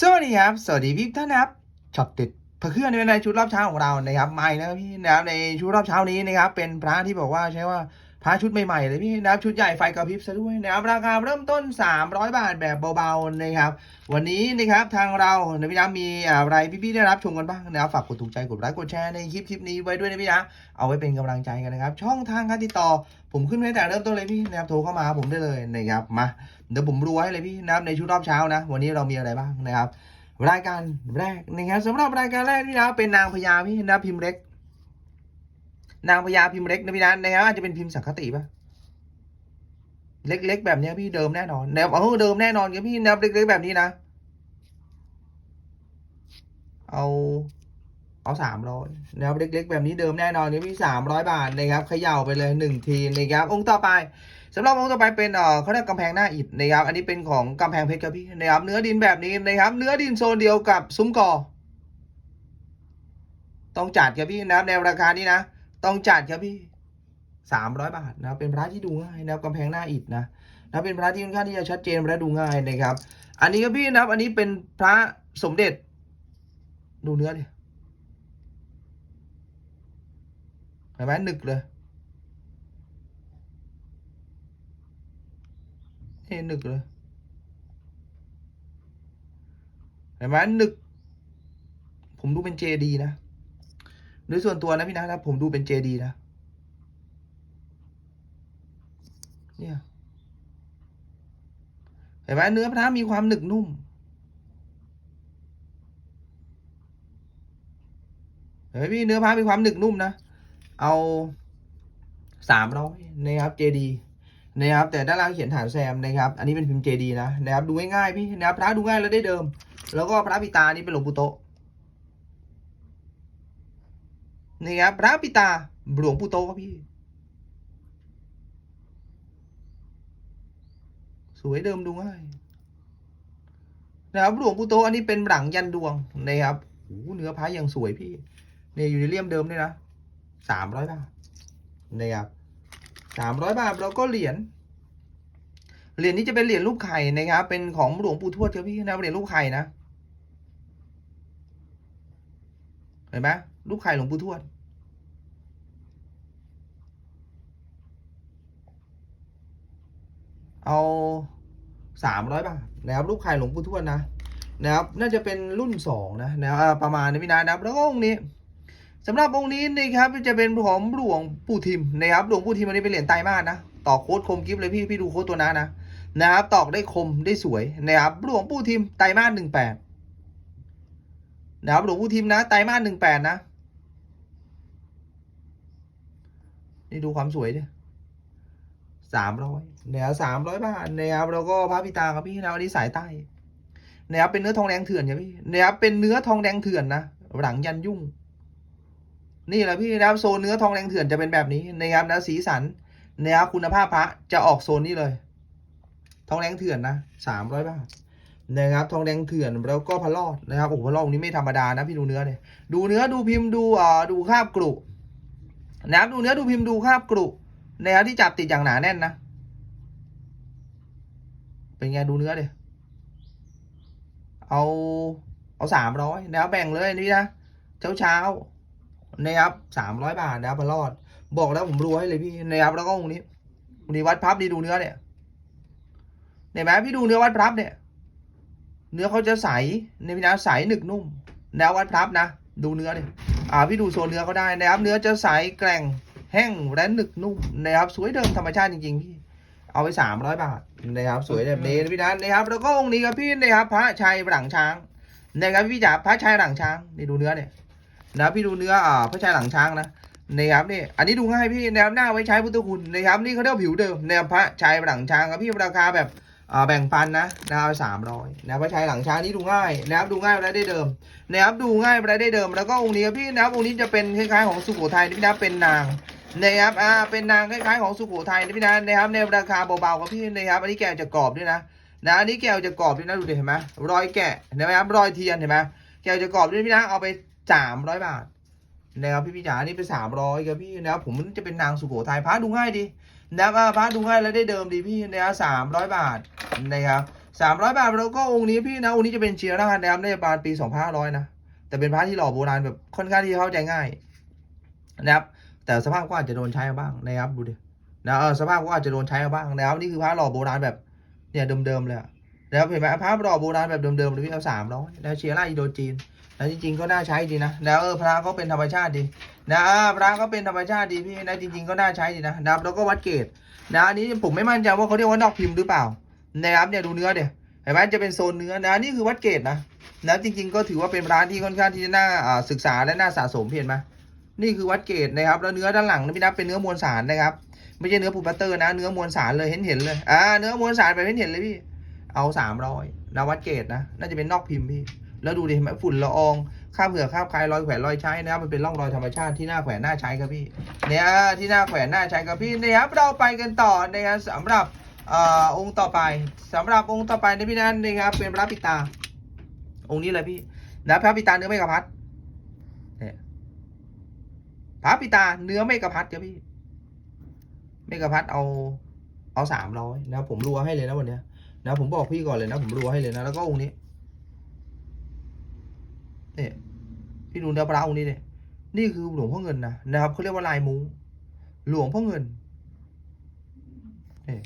สวัสดีครับ สวัสดีพี่ท่านนะครับช็อตติดพระเครื่องในชุดรอบเช้าของเรานะครับใหม่นะครับพี่นะครับในชุดรอบเช้านี้นะครับเป็นพระที่บอกว่าใช้ว่า พระชุดใหม่ๆเลยพี่นะครับชุดใหญ่ไฟกระพริบซะด้วยนะครับราคาเริ่มต้น 300 บาทแบบเบาๆนะครับ วันนี้นะครับทางเราในพี่นะมีอะไรพี่ๆได้รับชมกันบ้างนะครับฝากกดถูกใจกดไลค์กดแชร์ในคลิปคลิปนี้ไว้ด้วยนะพี่นะเอาไว้เป็นกำลังใจกันนะครับ ช่องทางการติดต่อ ผมขึ้นไว้แต่เริ่มต้นเลยพี่นะครับโทรเข้ามาหาผมได้เลยนะครับมาเดี๋ยวผมรวยเลยพี่นะครับในชุดรอบเช้านะ วันนี้เรามีอะไรบ้างนะครับ รายการแรกนะครับสำหรับรายการแรกนี่นะเป็นนางพญาพี่นะพิมพ์เล็ก นางพญาพิมพ์เล็กนะพี่นะนะครับอาจจะเป็นพิมพ์สังคติปะเล็กๆแบบเนี้ยพี่เดิมแน่นอนแนวเออเดิมแน่นอนครับพี่แนวเล็กๆแบบนี้นะ เอาเอาสามร้อยนะครับเล็กๆ แบบนี้เดิมแน่นอนเนี่ยพี่สามร้อยบาทนะครับเขย่าไปเลยหนึ่งทีนะครับองค์ต่อไปสำหรับองค์ต่อไปเป็นเอ่อเขาเรียกกำแพงหน้าอิฐนะครับอันนี้เป็นของกำแพงเพชรครับพี่นะครับเนื้อดินแบบนี้นะครับ เนื้อดินโซนเดียวกับซุ้มกอต้องจัดครับพี่นะครับในราคานี้นะ ต้องจัดครับพี่สามร้อยบาทนะเป็นพระที่ดูง่ายนะกำแพงหน้าอิฐนะนะเป็นพระที่ค่อนข้างที่จะชัดเจนและดูง่ายนะครับ อันนี้ครับพี่นะครับ อันนี้เป็นพระสมเด็จ ดูเนื้อดิเห็นไหมหนึกเลยเห็นหนึกเลยเห็นไหมหนึก ผมดูเป็นเจดีนะ โดยส่วนตัวนะพี่นะนะผมดูเป็นเจดีนะ เนี่ยเห็นไหมเนื้อพระมีความหนึกนุ่ม เห็นไหมพี่เนื้อพระมีความหนึกนุ่มนะ เอาสามร้อยนะครับเจดีนะครับแต่ด้านล่างเขียนฐานแซมนะครับ อันนี้เป็นพิมพ์เจดีนะนะครับดูง่ายๆพี่นะครับพระดูง่ายแล้วได้เดิม แล้วก็พระปิตานี่เป็นหลวงปู่โตะ นี่ครับพระปิตาหลวงปู่โตครับพี่ สวยเดิมดูง่ายนะครับหลวงปู่โตอันนี้เป็นหลังยันดวงนะครับโอ้เนื้อพระยังสวยพี่เนี่ยอยู่ในเลี่ยมเดิมด้วยนะสามร้อยบาทนะครับสามร้อยบาทแล้วก็เหรียญเหรียญนี้จะเป็นเหรียญรูปไข่นะครับ เป็นของหลวงปู่ทวดครับพี่นะเหรียญรูปไข่นะเห็นไหมรูปไข่หลวงปู่ทวด เอาสามร้อยบาทนะครับรูปไข่หลวงปู่ทวดนะนะครับน่าจะเป็นรุ่นสองนะนะครับประมาณนี้พี่นะนะครับแล้วก็องค์นี้สำหรับองค์นี้นะครับจะเป็นของหลวงปู่ทิมนะครับหลวงปู่ทิมอันนี้เป็นเหรียญไตรมาสนะตอกโค้ดคมกิฟเลยพี่พี่ดูโค้ดตัวนั้นนะนะครับตอกได้คมได้สวยนะครับหลวงปู่ทิมไตรมาสหนึ่งแปดนะครับหลวงปู่ทิมนะไตรมาสหนึ่งแปดนะนี่ดูความสวยดิ สามร้อยนะครับสามร้อยบาทนะครับแล้วก็พระพิตาครับพี่นะอันนี้สายใต้นะครับเป็นเนื้อทองแดงเถื่อนครับพี่นะครับเป็นเนื้อทองแดงเถื่อนนะหลังยันยุ่ง นี่แหละพี่นะครับโซนเนื้อทองแดงเถื่อนจะเป็นแบบนี้นะครับนะสีสันนะครับคุณภาพพระจะออกโซนนี้เลย ทองแดงเถื่อนนะสามร้อยบาทนะครับทองแดงเถื่อนแล้วก็พะลอดนะครับโอ้พะลอดนี้ไม่ธรรมดานะพี่ดูเนื้อเนี่ยดูเนื้อดูพิมพ์ดูอ่าดูคาบกรุนะครับดูเนื้อดูพิมพ์ดูคาบกรุ แนะครับที่จับติดอย่างหนาแน่นนะ เป็นไงดูเนื้อเดียเอา เอาสามร้อยนะครับแบ่งเลยนี่นะ เช้าเช้าๆนะครับสามร้อยบาทนะครับพลอด บอกแล้วผมรวยเลยพี่นะครับแล้วก็องค์นี้องค์นี้วัดพับดีดูเนื้อเนี่ยเห็นไหมพี่ดูเนื้อวัดพับเนี่ย เนื้อเขาจะใสในพี่นะใสหนึกนุ่มแนววัดพับนะ ดูเนื้อเนี่ยอ่าพี่ดูโซนเนื้อเขาได้นะครับ เนื้อจะใสแกร่ง แห้งและหนึกนุ่มนะครับสวยเดิมธรรมชาติจริงๆพี่เอาไปสามร้อยบาทนะครับสวยแบบนี้นะพี่นะนะครับแล้วก็องค์นี้ครับพี่นะครับพระชัยหลังช้างนะครับพี่จ๋าพระชัยหลังช้างนี่ดูเนื้อเนี่ยนะพี่ดูเนื้ออ่าพระชายหลังช้างนะนะครับนี่อันนี้ดูง่ายพี่แนวหน้าไว้ใช้พุทธคุณนะครับนี่เขาเรียกว่าผิวเดิมแนวพระชายหลังช้างครับพี่ราคาแบบอ่าแบ่งปันนะนะครับสามร้อยนะพระชายหลังช้างนี่ดูง่ายนะครับดูง่ายและได้เดิมนะครับดูง่ายและได้เดิม แล้วก็องค์นี้ครับพี่นะครับองค์นี้จะเป็นคล้ายๆของสุโขทัยนี่นะเป็นนาง นะครับอ่าเป็นนางคล้ายๆของสุโขทัยนะพี่นะนะครับในราคาเบาๆครับพี่นะครับอันนี้แกะจะกรอบด้วยนะนะอันนี้แกะจะกรอบด้วยนะดูดิเห็นไหมรอยแกะเนไหมครับรอยเทียนเห็นไหมแกะจะกรอบด้วยพี่นะเอาไปสามร้อยบาทนะครับพี่พี่จ๋านี่เป็นสามร้อยครับพี่นะครับผมจะเป็นนางสุโขทัยพระดูง่ายดีนะครับอ่าพระดูง่ายแล้วได้เดิมดีพี่นะครับสามร้อยบาทนะครับสามร้อยบาทแล้วก็องค์นี้พี่นะองค์นี้จะเป็นเชียร์ราชนะครับในประมาณปีสองพันห้าร้อยนะแต่เป็นพระที่หล่อโบราณแบบค่อนข้างที่เข้าใจง่ายนะครับ แต่สภาพก็อาจจะโดนใช้มาบ้างนะครับดูดินะเออสภาพก็อาจจะโดนใช้มาบ้างนะครับนี่คือพระหล่อโบราณแบบเนี่ยเดิมๆเลยนะครับเห็นไหมพระหล่อโบราณแบบเดิมๆเลยพี่เอาสามร้อยนะเชียร์ราอินโดจีนนะจริงๆก็น่าใช้ดีนะแล้วเออพระก็เป็นธรรมชาติดีนะพระก็เป็นธรรมชาติดีพี่นะจริง ๆก็น่าใช้ดีนะนะครับแล้วก็วัดเกตนะอันนี้ผมไม่มั่นใจว่าเขาเรียกว่านอกพิมพ์หรือเปล่านะครับเนี่ยดูเนื้อเดี๋ยเห็นไหมจะเป็นโซนเนื้อนะนี่คือวัดเกตนะนะจริงๆก็ถือว่าเป็นร้านที่ค่อนข้างที่จะน่าศึกษาและน่าสะสมพี่เห็นไหม นี่คือวัดเกตนะครับ แล้วเนื้อด้านหลังนะพี่นับเป็นเนื้อมวลสารนะครับ ไม่ใช่เนื้อปูปัตเตอร์นะ เนื้อมวลสารเลยเห็นเห็นเลย อ่า เนื้อมวลสารไปเห็นเห็นเลยพี่ เอาสามร้อยนะวัดเกตนะ น่าจะเป็นนอกพิมพ์พี่ แล้วดูดิเห็นไหมฝุ่นละอองข้าเผือกข้าคลายรอยแขวนรอยใช้นะครับ มันเป็นร่องรอยธรรมชาติที่หน้าแขวนหน้าใช้ครับพี่ เนี่ยที่หน้าแขวนหน้าใช้ครับพี่นะครับ เราไปกันต่อนะครับสำหรับอองค์ต่อไปสำหรับองค์ต่อไปนพี่นันนะครับเป็นพระปิตา องค์นี้เลยพี่นะพระปิตาเนื้อไม่กระพัด พระปิตาเนื้อไม่กะพัดครับพี่ไม่กะพัดเอาเอาสามร้อยนะผมรัวให้เลยนะวันเนี้ยนะผมบอกพี่ก่อนเลยนะผมรัวให้เลยนะแล้วก็องค์นี้เนี่ยพี่ดูเนื้อปลาองค์นี้เนี่ยนี่คือหลวงพ่อเงินนะนะครับเขาเรียกว่าลายมุ้งหลวงพ่อเงินเนี่ย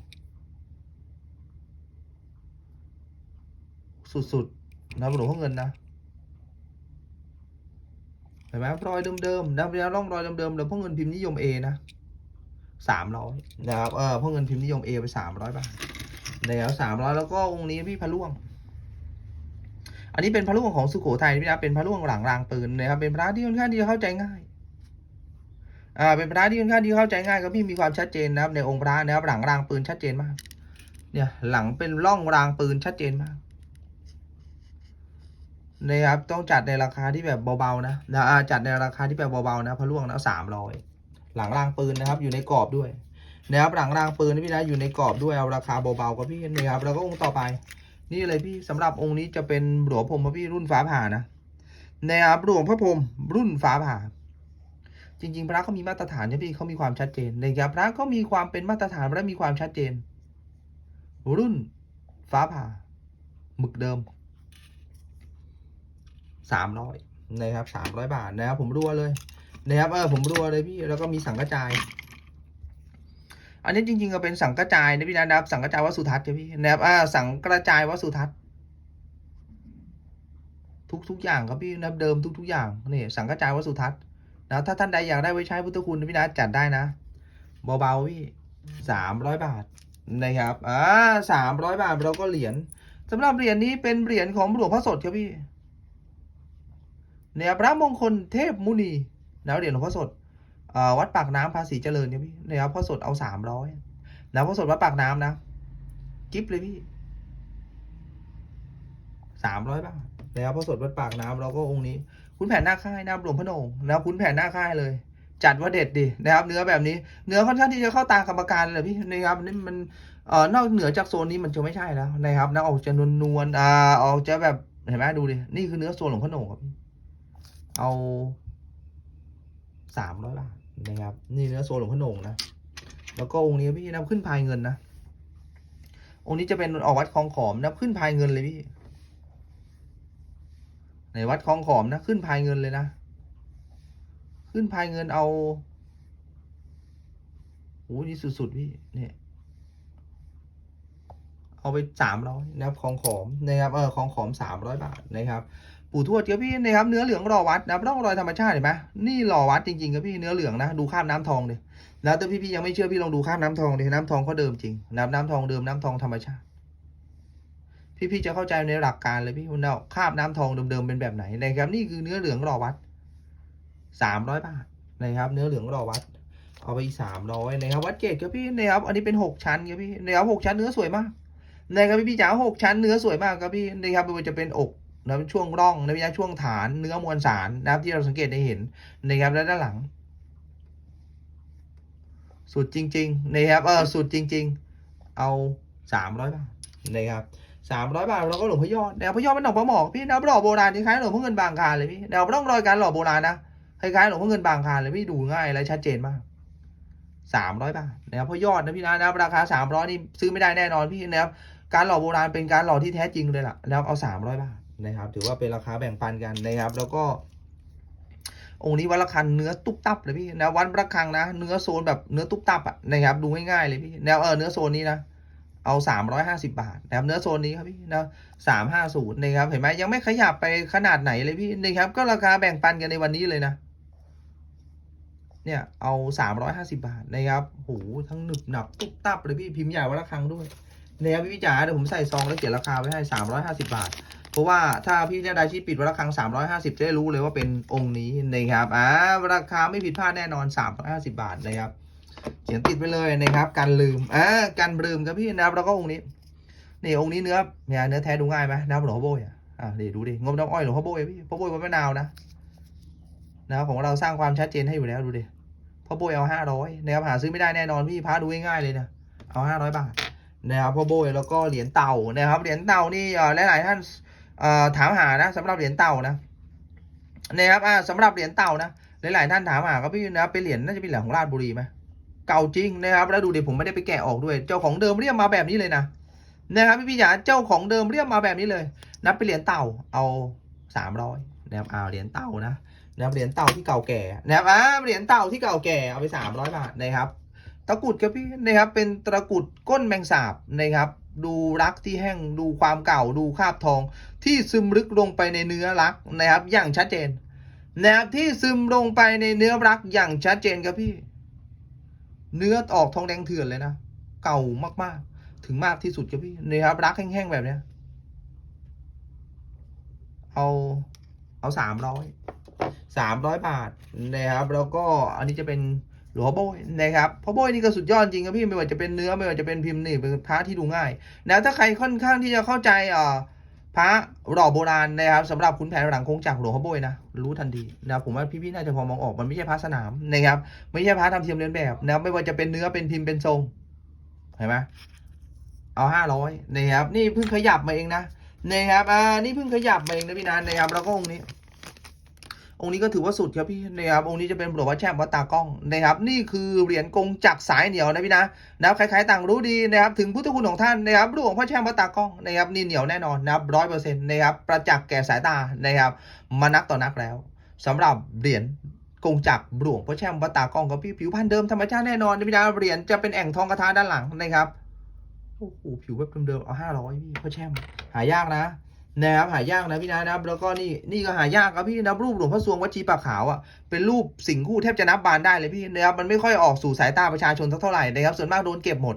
สุดๆนะหลวงพ่อเงินนะ เห็นไหมรอยเดิมๆนะแล้วร่องรอยเดิมๆแล้วพวกเงินพิมพ์นิยม A นะสามร้อยนะครับเออพวกเงินพิมพ์นิยม A ไปสามร้อยบาทแล้วสามร้อยแล้วก็องค์นี้พี่พระล่วง อันนี้เป็นพระล่วงของสุโขทัยพี่นะเป็นพระล่วงหลังรางปืนนะครับเป็นพระที่ค่อนข้างที่จะเข้าใจง่ายอ่าเป็นพระที่ค่อนข้างที่เข้าใจง่ายครับพี่มีความชัดเจนนะครับในองค์พระนะครับหลังรางปืนชัดเจนมาก เนี่ยหลังเป็นร่องรางปืนชัดเจนมาก นะครับต้องจัดในราคาที่แบบเบาๆนะนะจัดในราคาที่แบบเบาๆนะพะล่วงนะสามร้อยหลังรางปืนนะครับ อยู่ในกรอบด้วยนะครับหลังรางปืนนะพี่นะอยู่ในกรอบด้วยเอาราคาเบาๆกับพี่นะครับแล้วก็องค์ต่อไป นี่เลยพี่สำหรับองค์นี้จะเป็นหลวงพรมพี่รุ่นฟ้าผ่านะนะครับหลวงพระพรมรุ่นฟ้าผ่า จริง ๆ พระเขามีมาตรฐานนะพี่เขามีความชัดเจนนะครับพระเขามีความเป็นมาตรฐานและมีความชัดเจน รุ่นฟ้าผ่าหมึกเดิม สามร้อยนะครับสามร้อยบาทนะครับผมรัวเลยนะครับเออผมรัวเลยพี่แล้วก็มีสังกระจาย อันนี้จริงๆก็เป็นสังกระจายนะพี่นะครับ สังกระจายวัดสุทัศน์ใช่พี่นะครับอ่าสังกระจายวัดสุทัศน์ทุกทุกอย่างครับพี่นะครับเดิมทุกทุกอย่างนี่สังกระจายวัดสุทัศน์นะถ้าท่านใดอยากได้ไว้ใช้พุทธคุณนพี่นะจัดได้นะเบาๆพี่สามร้อยบาทนะครับอ่าสามร้อยบาทเราก็เหรียญสำหรับเหรียญนี้เป็นเหรียญของหลวงพ่อสดครับพี่ เนี่ยพระมงคลเทพมุนีนะเหรียญหลวงพ่อสดอวัดปากน้ำภาษีเจริญเนี่ยพี่นครับพ่อสดเอาสามร้อยนะพ่อสดวัดปากน้ำนะกิฟเลยพี่สามร้อยบาทนะครับพ่อสดวัดปากน้ำเราก็องค์นี้ คุณแผนหน้าค่ายนะครับหลวงพ่อโหนงนะครับคุณแผนหน้าค่ายเลย จัดว่าเด็ดดินะครับ เนื้อแบบนี้ เนื้อค่อนข้างที่จะเข้าตากรรมการเลยพี่นะครับนี่มันเอ่อนอกเหนือจากโซนนี้มันจะไม่ใช่แล้วนะครับนะออกจะนวลนวลอ่าออกจะแบบเห็นไหมดูดินี่คือเนื้อโซนหลวงพ่อโหนงครับพี่ เอาสามร้อยบาทนะครับ นี่เนื้อโซนหลวงพ่อหนงนะ แล้วก็องค์นี้พี่นำขึ้นพายเงินนะ องค์นี้จะเป็นออกวัดคลองขอมนะขึ้นพายเงินเลยพี่ในวัดคลองขอมนะ ขึ้นพายเงินเลยนะ ขึ้นพายเงินเอาโอ้นี่สุดๆพี่เนี่ยเอาไปสามร้อยนะครับคลองขอมนะครับเออคลองขอมสามร้อยบาทนะครับ ปู่ทวดครับพี่นะครับเนื้อเหลืองรอวัดนะร่องรอยธรรมชาติเห็นไหมนี่รอวัดจริงๆครับพี่เนื้อเหลืองนะดูข้ามน้ำทองเลยนะแต่พี่ๆยังไม่เชื่อพี่ลองดูข้ามน้ำทองเลยน้ำทองเขาเดิมจริงน้ำน้ำทองเดิมน้ำทองธรรมชาติ พี่ๆจะเข้าใจในหลักการเลยพี่คุณเอาข้ามน้ำทองเดิมๆเป็นแบบไหนนะครับนี่คือเนื้อเหลืองรอวัดสามร้อยบาทนะครับเนื้อเหลืองรอวัด เอาไปอีกสามร้อยนะครับวัดเกตครับพี่นะครับอันนี้เป็นหกชั้นครับพี่นะครับหกชั้นเนื้อสวยมากนะครับพี่จ๋าหกชั้นเนื้อสวยมากครับพี่นะครับไม่ว่าจะเป็นอก นะช่วงร่องนะพี่นะช่วงฐานเนื้อมวลสารนะครับที่เราสังเกตได้เห็นนะครับและด้านหลัง สุดจริงๆนะครับเออสุดจริง ๆ เอาสามร้อยบาทนะครับสามร้อยบาทเราก็หลวงพ่อยอดแนวพ่อยอดเป็นหนองพระหมอกพี่แนวหล่อโบราณคล้ายๆหลวงพ่อเงินบางคานเลยพี่แนวร่องรอยการหล่อโบราณนะคล้ายๆหลวงพ่อเงินบางคานเลยพี่ดูง่ายและชัดเจนมากสามร้อยบาทนะครับพ่อยอดนะพี่นะนะครับราคาสามร้อยนี่ซื้อไม่ได้แน่นอนพี่นะครับการหล่อโบราณเป็นการหล่อที่แท้จริงเลยล่ะแล้วเอาสามร้อยบาท นะครับ ถือว่าเป็นราคาแบ่งปันกันนะครับ แล้วก็องค์นี้วัดระฆังเนื้อตุ๊บตับเลยพี่นะวัดระฆังนะ เนื้อโซนแบบเนื้อตุ๊บตับอะนะครับดูง่ายๆเลยพี่แนวเออเนื้อโซนนี้นะเอาสามร้อยห้าสิบาทนะครับเนื้อโซนนี้ครับพี่นะสามห้าศูนย์นะครับเห็นไหมยังไม่ขยับไปขนาดไหนเลยพี่นะครับ ก็ราคาแบ่งปันกันในวันนี้เลยนะ เนี่ยเอาสามร้อยห้าสิบาทนะครับโหทั้งหนึบหนับตุ๊บตับเลยพี่พิมพ์ใหญ่วัดระฆังด้วยนะครับพี่จ๋าเดี๋ยวผมใส่ซองแล้วเขียนราคาไว้ให้สามร้อยห้าสิบาท ราะว่าถ้าพี่เนี่ยได้ที่ปิดวัดระฆัง350 จะได้รู้เลยว่าเป็นองค์นี้นะครับอ่าราคาไม่ผิดพลาดแน่นอน 350 บาทนะครับเขียนติดไปเลยนะครับการลืมอ่าการลืมครับพี่นะครับแล้วก็องค์นี้นี่องค์นี้เนื้อเนี่ยเนื้อแท้ดูง่ายไหมนะครับหลวงพ่อโบยอะอ่าดีดูดิงบน้ำอ้อยหลวงพ่อโบยพี่พ่อโบยวัดมะนาวนะนะครับของเราสร้างความชัดเจนให้อยู่แล้วดูดิพ่อโบยเอา500นะครับหาซื้อไม่ได้แน่นอนพี่พาดูง่ายๆเลยนะเอา500บาทนะครับพ่อโบยแล้วก็เหรียญเต่านะครับเหรียญเต่านี่หลายๆท่าน ถามหานะสำหรับเหรียญเต่านะนะครับอ่าสำหรับเหรียญเต่านะหลายๆท่านถามหาก็พี่นะเป็นเหรียญน่าจะเป็นเหรียญของราชบุรีไหมเก่าจริงนะครับแล้วดูดิผมไม่ได้ไปแกะออกด้วย เจ้าของเดิมเรียกมาแบบนี้เลยนะนะครับพี่พี่จ๋าเจ้าของเดิมเรียกมาแบบนี้เลยนับเป็นเหรียญเต่าเอาสามร้อยนะครับเอาเหรียญเต่านะนะครับเหรียญเต่าที่เก่าแก่นะครับอ่าเหรียญเต่าที่เก่าแก่เอาไปสามร้อยบาทนะครับตะกรุดครับพี่นะครับเป็นตะกรุดก้นแมงสาบนะครับ ดูรักที่แห้งดูความเก่าดูคราบทอง ที่ซึมลึกลงไปในเนื้อรักนะครับ อย่างชัดเจนนะครับที่ซึมลงไปในเนื้อรักอย่างชัดเจนครับพี่ เนื้อออกทองแดงเถื่อนเลยนะเก่ามากๆ ถึงมากที่สุดครับพี่นะครับรักแห้งๆแบบเนี้ยเอาเอาสามร้อยสามร้อยบาทนะครับแล้วก็อันนี้จะเป็น หลวงพ่อโบยนะครับพ่อโบยนี่ก็สุดยอดจริงครับพี่ไม่ว่าจะเป็นเนื้อไม่ว่าจะเป็นพิมพ์นี่เป็นพระที่ดูง่ายนะถ้าใครค่อนข้างที่จะเข้าใจอ่อพระหล่อโบราณนะครับสำหรับคุณแผนหลังคงจากหลวงพ่อโบยนะรู้ทันทีนะผมว่าพี่ๆน่าจะพอมองออกมันไม่ใช่พระสนามนะครับไม่ใช่พระทำเทียมเลียนแบบนะไม่ว่าจะเป็นเนื้อเป็นพิมพ์เป็นทรงเห็นไหมเอาห้าร้อยนะครับนี่เพิ่งขยับมาเองนะนะครับอ่านี่เพิ่งขยับมาเองนะพี่นันนะครับแล้วก็องค์นี้ องค์นี้ก็ถือว่าสุดครับพี่นะครับองค์นี้จะเป็นหลวงพ่อแช่มวัดตากล้องนะครับ นี่คือเหรียญกงจักสายเหนียวนะพี่นะนะครับใครๆต่างรู้ดีนะครับถึงพุทธคุณของท่านนะครับหลวงพ่อแช่มวัดตากล้องนะครับนี่เหนียวแน่นอนนะครับร้อยเปอร์เซ็นต์นะครับประจักษ์แก่สายตานะครับมานักต่อนักแล้วสำหรับเหรียญกงจักหลวงพ่อแช่มวัดตากล้องกับพี่ผิวพันธุ์เดิมธรรมชาติแน่นอนนะพี่นะเหรียญจะเป็นแอ่งทองกระทาด้านหลังนะครับโอ้โหผิวแบบเดิมๆเอาห้าร้อยพี่พ่อแช่มหายากนะ นะครับหายากนะพี่นะนะครับ แล้วก็นี่นี่ก็หายากครับพี่นะรูปหลวงพ่อสวงวัดชีปากขาวอะเป็นรูปสิงคู่แทบจะนับบานได้เลยพี่นะครับมันไม่ค่อยออกสู่สายตาประชาชนสักเท่าไหร่นะครับส่วนมากโดนเก็บหมด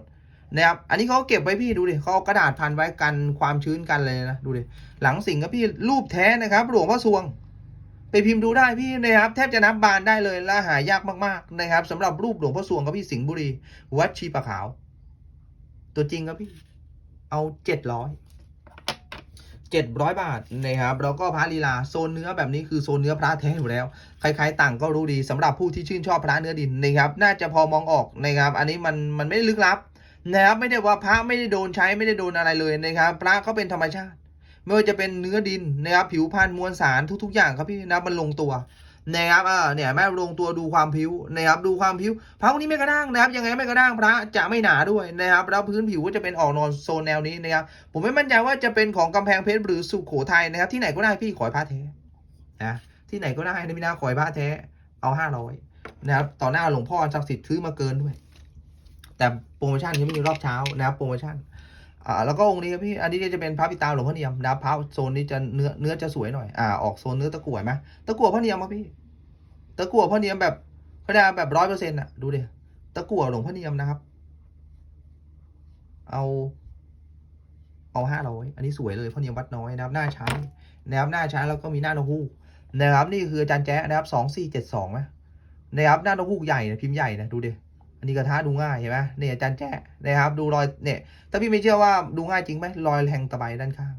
นะครับอันนี้เขาเก็บไว้พี่ดูดิเขาเอากระดาษพันไว้กันความชื้นกันเลยนะดูดิหลังสิงครับพี่รูปแท้นะครับหลวงพ่อสวง ไปพิมพ์ดูได้พี่นะครับแทบจะนับบานได้เลยและหายากมากๆนะครับสำหรับรูปหลวงพ่อสวงครับพี่สิงห์บุรี วัดชีปากขาว ตัวจริงครับพี่ เอาเจ็ดร้อย เจ็ดร้อยบาทนะครับแล้วก็พระลีลาโซนเนื้อแบบนี้คือโซนเนื้อพระแท้อยู่แล้วใครๆต่างก็รู้ดีสำหรับผู้ที่ชื่นชอบพระเนื้อดินนะครับน่าจะพอมองออกนะครับอันนี้มันมันไม่ได้ลึกลับนะครับไม่ได้ว่าพระไม่ได้โดนใช้ไม่ได้โดนอะไรเลยนะครับพระเขาเป็นธรรมชาติ ไม่ว่าจะเป็นเนื้อดินนะครับผิวพรรณมวลสารทุก ๆ อย่างครับพี่นะมันลงตัว นะครับเอ่าเนี่ยแม่ลงตัวดูความผิวนะครับดูความผิวพระพวกนี้ไม่กระด้างนะครับยังไงไม่กระด้างพระจะไม่หนาด้วยนะครับแล้วพื้นผิวก็จะเป็นออกนอนโซนแนวนี้นะครับผมไม่มั่นใจว่าจะเป็นของกำแพงเพชรหรือสุโขทัยนะครับที่ไหนก็ได้พี่ขอยผ้าแท้นะที่ไหนก็ได้นะพี่นาขอยผ้าแท้เอาห้าร้อยนะครับต่อหน้าหลวงพ่อศักดิ์สิทธิ์ซื้อมาเกินด้วย แต่โปรโมชั่นยังไม่มีรอบเช้านะครับโปรโมชั่น อ่าแล้วก็องค์นี้ครับพี่อันนี้จะเป็นพระปิตาหลวงพ่อเนียมนะครับพระโซนนี้จะเนื้อเนื้อจะสวยหน่อยอ่าออกโซนเนื้อตะกั่วไหมตะกั่วพ่อเนียมครับพี่ ตะกั่วพ่อเนียมแบบเขาได้แบบร้อยเปอร์เซ็นต์อะดูดิตะกั่วหลวงพ่อเนียมนะครับ เอาเอาห้าร้อยอันนี้สวยเลยพ่อเนียมวัดน้อยนะครับหน้าช้นะครับหน้าช้างแล้วก็มีหน้านกฮูกนะครับ นี่คืออาจารย์แจ๊ะนะครับสองสี่เจ็ดสองไหมนะครับหน้านกฮูกใหญ่นะพิมพ์ใหญ่นะดูดิ อันนี้กระทะดูง่ายเห็นไหมเนี่ยอาจารย์แจ๊ะนะครับ ดูรอยเนี่ย ถ้าพี่ไม่เชื่อว่าดูง่ายจริงไหมรอยแทงตะไบด้านข้าง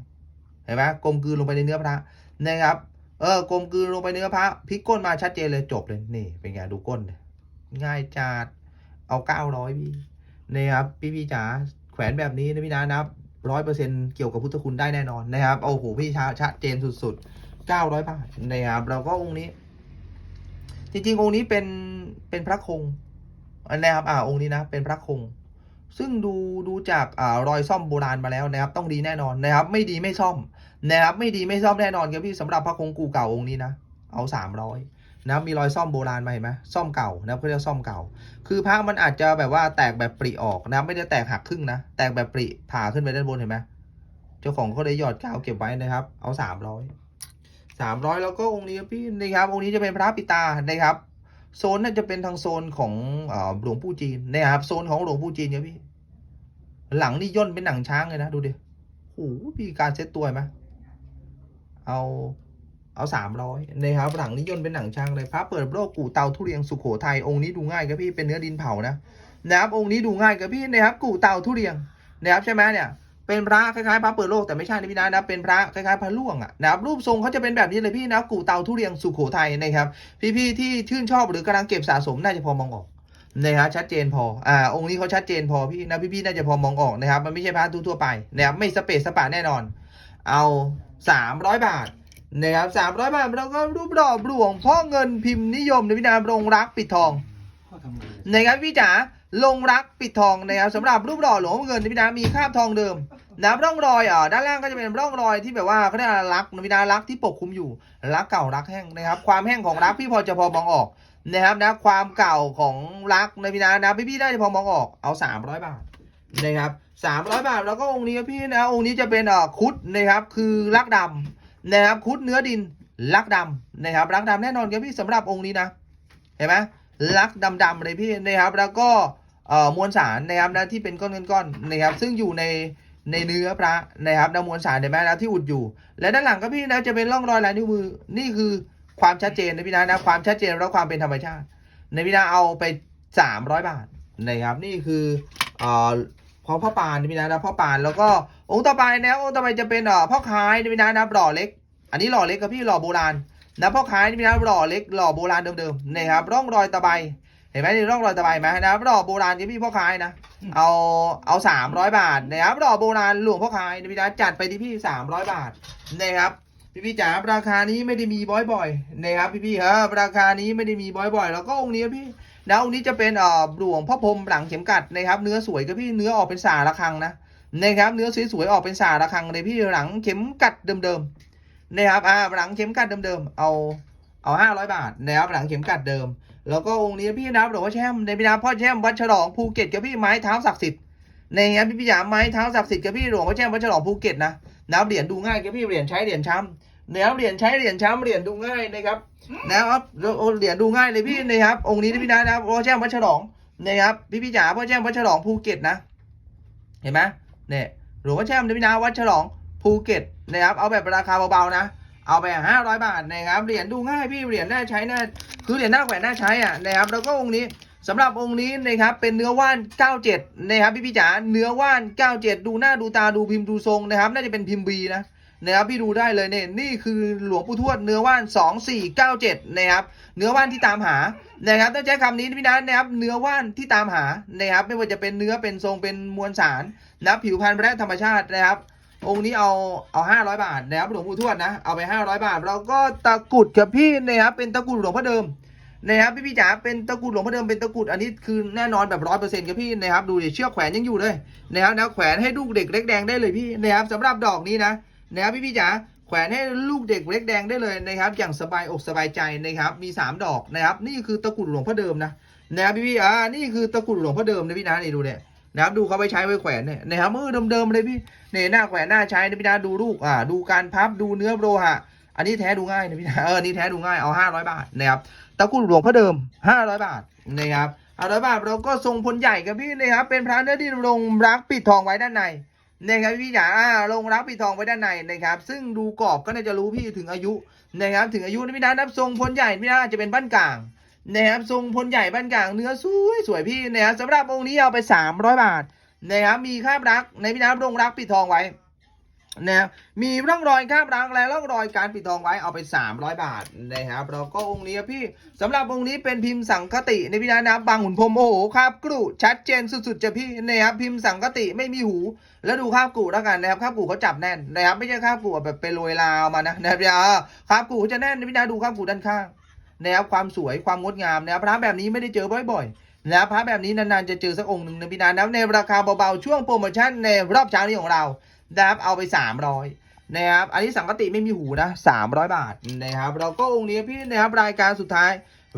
เห็นไหมกลมกลืนลงไปในเนื้อพระนะครับ เออกลมกลืนลงไปเนื้อพระพลิกก้นมาชัดเจนเลยจบเลยนี่ เป็นไงดูก้นง่ายจัดเอาเก้าร้อยพี่นี่ครับพี่พี่จ๋าแขวนแบบนี้นะพี่นะนับร้อยเปอร์เซ็นเกี่ยวกับพุทธคุณได้แน่นอนนะครับโอ้โหพี่ชาชัดเจนสุดๆเก้าร้อยบาทนะครับเราก็องค์นี้ จริงๆองค์นี้เป็นเป็นพระคง อันะครับอ่าองค์นี้นะเป็นพระคง ซึ่งดูดูจากอ่ารอยซ่อมโบราณมาแล้วนะครับ ต้องดีแน่นอนนะครับ ไม่ดีไม่ซ่อมนะครับไม่ดีไม่ซ่อมแน่นอนครับพี่สำหรับพระคงกูเก่าองค์นี้นะเอาสามร้อยนะมีรอยซ่อมโบราณมาเห็นไหมซ่อมเก่านะเขาเรียกซ่อมเก่า คือพระมันอาจจะแบบว่าแตกแบบปริออกนะไม่ได้แตกหักครึ่งนะแตกแบบปริผ่าขึ้นไปด้านบนเห็นไหมเจ้าของเขาเลยหยอดกาวเก็บไว้นะครับ เอาสามร้อยสามร้อยแล้วก็องค์นี้พี่นะครับองค์นี้จะเป็นพระปิตานะครับ โซนน่าจะเป็นทางโซนของอหลวงปู่จีนนะครับ โซนของหลวงปู่จีนครับพี่ หลังนี่ย่นเป็นหนังช้างเลยนะ ดูดิโอ้โหพี่การเซ็ตตัวไหมเอาเอาสามร้อยนะครับหลังนี่ย่นเป็นหนังช้างเลยพระเปิดโลกกู่เตาทุเรียงสุโขทัยองค์นี้ดูง่ายครับพี่เป็นเนื้อดินเผานะนะครับองค์นี้ดูง่ายครับพี่นะครับกู่เตาทุเรียงนะครับใช่ไหมเนี่ย เป็นพระคล้ายๆพระเปิดโลกแต่ไม่ใช่นะพี่นะนะเป็นพระคล้ายๆพระล่วงอะนะครับรูปทรงเขาจะเป็นแบบนี้เลยพี่นะกู่เตาทุเรียงสุโขทัยนะครับพี่ๆที่ชื่นชอบหรือกำลังเก็บสะสมน่าจะพอมองออกนะครับชัดเจนพออ่าองค์นี้เขาชัดเจนพอพี่นะพี่ๆน่าจะพอมองออกนะครับ มันไม่ใช่พระทั่วๆไปนะครับไม่สเปซสปะแน่นอน เอาสามร้อยบาทนะครับสามร้อยบาทแล้วก็รูปดอกหลวงพ่อเงินพิมพ์นิยมในพินารงรักปิดทองพ่อทำงานนะครับพี่จ๋า ลงรักปิดทองนะครับสำหรับรูปหล่อหลวงเงินในพินามีคราบทองเดิมนะรับร่องรอยอ่าด้านล่างก็จะเป็นร่องรอยที่แบบว่าเขาเรียกรักในพินารักที่ปกคลุมอยู่รักเก่ารักแห้งนะครับ ความแห้งของรักพี่พอจะพอมองออกนะครับนะความเก่าของรักในพินานะพี่พี่ได้พอมองออกเอาสามร้อยบาทนะครับสามร้อยบาทแล้วก็องค์นี้พี่นะองค์นี้จะเป็นอ่อคุดนะครับคือรักดำนะครับคุดเนื้อดินรักดำนะครับรักดำแน่นอนครับพี่สำหรับองค์นี้นะเห็นไหมลักดำๆเลยพี่นะครับแล้วก็ มวลสารนะครับนะที่เป็นก้อนๆนะครับซึ่งอยู่ในในเนื้อพระนะครับนะมวลสารเห็นไหมนะที่อุดอยู่ และด้านหลังก็พี่นะจะเป็นร่องรอยลายนิ้วมือนี่คือความชัดเจนนะพี่นะนะความชัดเจนและความเป็นธรรมชาติในพี่นะเอาไปสามร้อยบาทนะครับนี่คือเอ่อของพ่อปานนะพี่นะนะพ่อปานแล้วก็องค์ต่อไปนะองค์ต่อไปจะเป็นเอ่อพ่อค้ายนะพี่นะนะหล่อเล็ก อันนี้หล่อเล็กกับพี่หล่อโบราณนะพ่อค้านี่นะหล่อเล็กหล่อโบราณเดิมๆนะครับร่องรอยตะไบ เห็นไหมนี่ร่องรอยตะไบไหมนะครับหล่อโบราณที่พี่พ่อค้ายนะ เอาเอาสามร้อยบาทนะครับหล่อโบราณหลวงพ่อค้ายนะพี่นะจัดไปที่พี่สามร้อยบาทนะครับพี่พี่จ๋าราคานี้ไม่ได้มีบ่อยๆนะครับพี่พี่ครับราคานี้ไม่ได้มีบ่อยๆ แล้วก็องค์นี้พี่นะองค์นี้จะเป็นเอ่อหลวงพ่อพรหมหลังเข็มกัดนะครับ เนื้อสวยกับพี่เนื้อออกเป็นสาระคังนะนะครับเนื้อสวยๆออกเป็นสาระคังเลยพี่หลังเข็มกัดเดิมๆนะครับอ่าหลังเข็มกัดเดิมๆเอา เอาห้าร้อยบาทนะครับหลังเข็มกัดเดิม แล้วก็องค์นี้พี่นะครับหลวงพ่อแช่มในพี่นับพ่อแช่มวัดฉลองภูเก็ตกับพี่ไม้เท้าศักดิ์สิทธิ์ในเงี้พี่พี่ยามไม้เท้าศักดิ์สิทธิ์กับพี่หลวงพ่อแช่มวัดฉลองภูเก็ตนะนะครับเหรียญดูง่ายกับพี่เหรียญใช้เหรียญช้ำนะครับเหรียญใช้เหรียญช้ำเหรียญดูง่ายนะครับนะครับเหรียญดูง่ายเลยพี่นะครับองค์นี้พี่นะครับพ่อแช่มวัดฉลองนะครับพี่พี่จ๋าพ่อแช่มวัดฉลองภูเก็ตนะ เห็นไหมเนี่ยหลวงพ่อแช่มในพี่นะวัดฉลองภูเก็ตนะครับเอาแบบราคาเบาๆนะ เอาไปห้าร้อยบาทนะครับเหรียญดูง่ายพี่เหรียญน่าใช้น่าคือเหรียญหน้าแขวนน่าใช้อะนะครับแล้วก็องค์นี้สำหรับองค์นี้นะครับเป็นเนื้อว่าน 97 นะครับพี่พี่จ๋าเนื้อว่าน 97 ดูหน้าดูตาดูพิมพ์ดูทรงนะครับ น่าจะเป็นพิมพ์บีนะนะครับพี่ดูได้เลยเนี่ยนี่คือหลวงปู่ทวดเนื้อว่าน 2497 นะครับเนื้อว่านที่ตามหานะครับต้องใช้คำนี้พี่นะนะครับเนื้อว่านที่ตามหานะครับไม่ว่าจะเป็นเนื้อเป็นทรงเป็นมวลสารนะผิวพรรณและธรรมชาตินะครับ องค์นี้เอาเอาห้าร้อยบาทนะครับหลวงปู่ทวดนะเอาไปห้าร้อยบาท แล้วก็ตะกรุดกับพี่นะครับเป็นตะกรุดหลวงพ่อเดิมนะครับพี่พี่จ๋าเป็นตะกรุดหลวงพ่อเดิมเป็นตะกรุดอันนี้คือแน่นอนแบบร้อยเปอร์เซ็นต์กับพี่นะครับดูดิเชือกแขวนยังอยู่เลยนะครับนะแขวนให้ลูกเด็กเล็กแดงได้เลยพี่นะครับสำหรับดอกนี้นะนะครับพี่พี่จ๋าแขวนให้ลูกเด็กเล็กแดงได้เลยนะครับ อย่างสบายอกสบายใจนะครับมีสามดอกนะครับ นี่คือตะกรุดหลวงพ่อเดิมนะนะครับพี่พี่อ่านี่คือตะกรุดหลวงพ่อเดิมนะพี่นะนี่ดูเนี่ย นะครับดูเขาไปใช้ไว้แขวนเนี่ยนะครับมือเดิมๆเลยพี่เนี่ยหน้าแขวนหน้าใช้นะพี่นะดูลูกอ่าดูการพับดูเนื้อโลหะอันนี้แท้ดูง่ายนะพี่นะเออนี่แท้ดูง่ายเอาห้าร้อยบาทนะครับตะกรุดหลวงพระเดิมห้าร้อยบาทนะครับห้าร้อยบาทเราก็ทรงพลใหญ่กับพี่นะครับเป็นพระเนื้อดินลงรักปิดทองไว้ด้านในนะครับพี่จ๋าอ่าลงรักปิดทองไว้ด้านในนะครับ ซึ่งดูกรอบก็น่าจะรู้พี่ถึงอายุนะครับถึงอายุนะพี่นะนับทรงพลใหญ่พี่นะจะเป็นบ้านกลาง นะครับทรงพลใหญ่บ้านกลางเนื้อสวยสวยพี่นะครับสำหรับองค์นี้เอาไปสามร้อยบาทนะครับมีคาบรักในพี่น้ำรงรักปิดทองไว้นะครับมีร่องรอยคาบรักและร่องรอยการปิดทองไว้เอาไป 300 บาทนะครับแล้วก็องค์นี้พี่สำหรับองค์นี้เป็นพิมพ์สังคติในพี่น้ำนะบางหุ่นพรมโอ้โหคาบกรุชัดเจนสุดๆจะพี่นะครับพิมพ์สังคติไม่มีหู แล้วดูคาบกูแล้วกันนะครับคาบกูเขาจับแน่นนะครับไม่ใช่คาบกูแบบไปโรยลาวมานะนะครับอย่าคาบกูเขาจะแน่นในพี่น้ำดูคาบกูด้านข้าง นะครับความสวยความงดงามนะครับพระแบบนี้ไม่ได้เจอบ่อยๆนะพระแบบนี้นานๆจะเจอสักองค์หนึ่งนะพี่นะนะในราคาเบาๆช่วงโปรโมชั่นในรอบเช้านี้ของเรานะครับเอาไป 300นะครับอันนี้สังกติไม่มีหูนะ 300 บาทนะครับเราก็องค์นี้พี่นะครับรายการสุดท้าย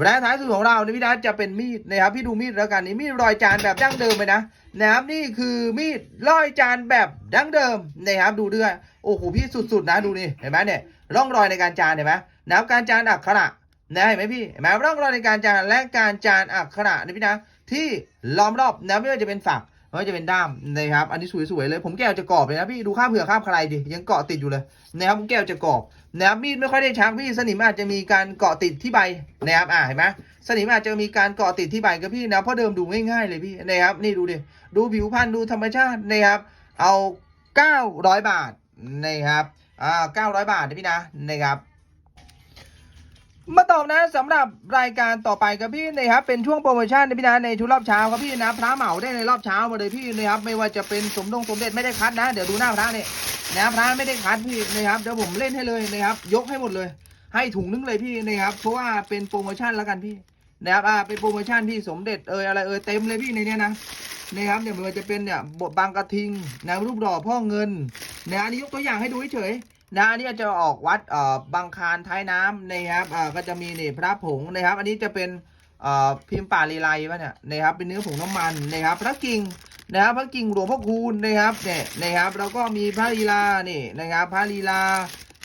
รายท้ายสุดของเราในพี่นะจะเป็นมีดนะครับพี่ดูมีดแล้วกันนี่มีดรอยจานแบบดั้งเดิมเลยนะนะครับนี่คือมีดรอยจานแบบดั้งเดิมนะครับดูด้วยโอ้โหพี่สุดๆนะดูนี่เห็นไหมเนี่ยร่องรอยในการจานเห็นไหมนะครับการจานอักขระ นะเห็นไหมพี่ห็นไหมร่องรอยในการจานและการจานอักขระนะพี่นะที่ล้อมรอบนะไม่ว่าจะเป็นฝักไม่ว่าจะเป็นด้ามนะครับอันนี้สวยๆเลยผมแก้วจะกรอบเลยนะพี่ดูข้ามเผื่อข้ามใครดิยังเกาะติดอยู่เลยนะครับผมแก้วจะกรอบนะครับมีดไม่ค่อยได้ชักพี่สนิมอาจจะมีการเกาะติดที่ใบนะครับอ่าเห็นไหมสนิมอาจจะมีการเกาะติดที่ใบกับพี่นะเพราะเดิมดูง่ายๆเลยพี่นะครับนี่ดูดิดูผิวพรรณดูธรรมชาตินะครับเอา 900 บาทนะครับอ่า900 บาทนะพี่นะนะครับ มาตอบนะสำหรับรายการต่อไปครับพี่นะครับเป็นช่วงโปรโมชั่นนะพี่นะในชุดรอบเช้าครับพี่นะพระเหมาได้ในรอบเช้ามาเลยพี่นะครับไม่ว่าจะเป็นสมดงสมเด็จไม่ได้คัดนะ เดี๋ยวดูหน้าพระเนี่ยนะพระไม่ได้คัดพี่นะครับเดี๋ยวผมเล่นให้เลยนะครับยกให้หมดเลย ให้ถุงนึงเลยพี่นะครับเพราะว่าเป็นโปรโมชั่นแล้วกันพี่นะครับอ่าเป็นโปรโมชั่นพี่สมเด็จเอยอะไรเอยเต็มเลยพี่ในเนี้ยนะนะครับเนี่ยไม่ว่าจะเป็นเนี่ยบางกระทิงนะรูปหล่อพ่อเงินนะอันนี้ยกตัวอย่างให้ดูเฉยๆ นะอันนี้จะออกวัดเอ่อบางคารท้ายน้ำนะครับเอ่าก็จะมีนี่พระผงนะครับ อันนี้จะเป็นเอ่อพิมพ์ป่าลีไลวะเนี่ยนะครับเป็นเนื้อผงน้ำมันนะครับพระกิ่งนะครับพระกิ่งหลวงพ่อคูณนะครับเนี่ยนะครับแล้วก็มีพระลีลานี่นะครับพระลีลา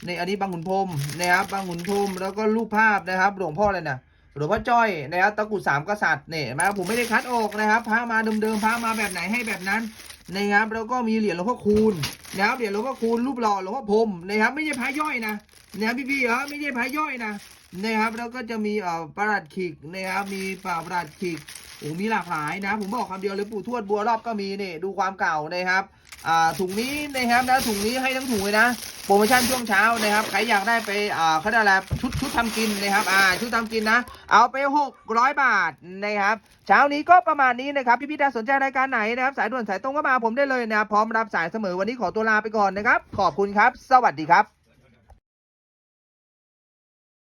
ในอันนี้บางขุนพรมนะครับบางขุนพรมแล้วก็รูปภาพนะครับหลวงพ่ออะไรนะหลวงพ่อจ้อยนะครับตะกุดสามกษัตริย์เนี่ยเห็นไหมผมไม่ได้คัดออกนะครับพระมาเดิมๆพระมาแบบไหนให้แบบนั้นนะครับแล้วก็มีเหรียญหลวงพ่อคูณ นะครับเดี๋ยวหลวงพ่อคูณรูปหล่อหลวงพ่อพรมนะครับ ไม่ใช่พระย่อยนะนะครับพี่ๆเออไม่ใช่พระย่อยนะนะครับแล้วก็จะมีเอ่อประหลัดขิกนะครับมีป่าประหลัดขิกโอ้มีหลากหลายนะ ผมบอกคำเดียวเลยปู่ทวดบัวรอบก็มีเนี่ดูความเก่านะครับ อ่าถุงนี้นะครับนะถุงนี้ให้ทั้งถุงเลยนะโปรโมชั่นช่วงเช้านะครับใครอยากได้ไปอ่าเขาเรียกอะไรชุดชุดทำกินนะครับอ่าชุดทำกินนะ เอาไป 600 บาทนะครับเช้านี้ก็ประมาณนี้นะครับพี่พี่ๆถ้าสนใจรายการไหนนะครับสายด่วนสายตรงก็มาผมได้เลยนะครับพร้อมรับสายเสมอวันนี้ขอตัวลาไปก่อนนะครับ ขอบคุณครับ สวัสดีครับ